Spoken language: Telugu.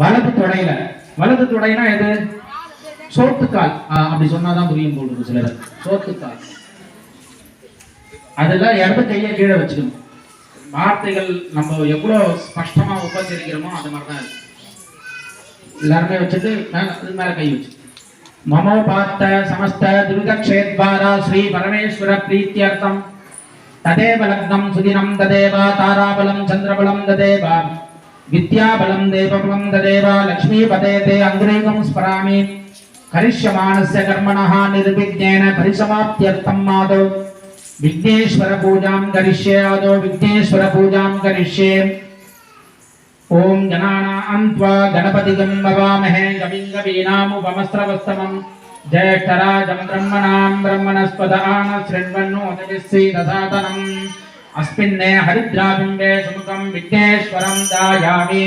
வலது தொடையில. வலது தொடைனா எது? சோத்துக்கால். அப்படி சொன்னாதான் புரியும் போல் இருக்கு சிலர். சோத்துக்கால். அதுல இடது கையை கீழே வச்சுக்கணும். வார்த்தைகள் நம்ம எவ்வளவு ஸ்பஷ்டமா உபசரிக்கிறோமோ அது மாதிரி தான் இருக்கு. எல்லாருமே வச்சுட்டு மேல மேல கை வச்சு. மமோ பார்த்த சமஸ்த துரிதக்ஷேத்வாரா ஸ்ரீ பரமேஸ்வர பிரீத்தியர்த்தம். ததேவ லக்னம் சுதினம் ததேவா தாராபலம் சந்திரபலம் ததேவா. విద్యాబలం దేవబలం తదేవ లక్ష్మీపదే తే అంగ్రేగం స్మరామి కరిష్యమాణస్య కర్మణ నిర్విఘ్నేన పరిసమాప్త్యర్థం మాదో విఘ్నేశ్వర పూజాం కరిష్యే ఆదో విఘ్నేశ్వర పూజాం కరిష్యే ఓం గణానాం త్వా గణపతిగం భవామహే గవిం గవీనాముపమస్త్రవస్తమం జ్యేష్ఠరాజం బ్రహ్మణాం బ్రహ్మణస్పద ఆన శృణ్వన్నోదవిశ్రీ దాతనం अस्मिन्ने हरिद्राबिम्बे सुमुखं विघ्नेश्वरं दायामि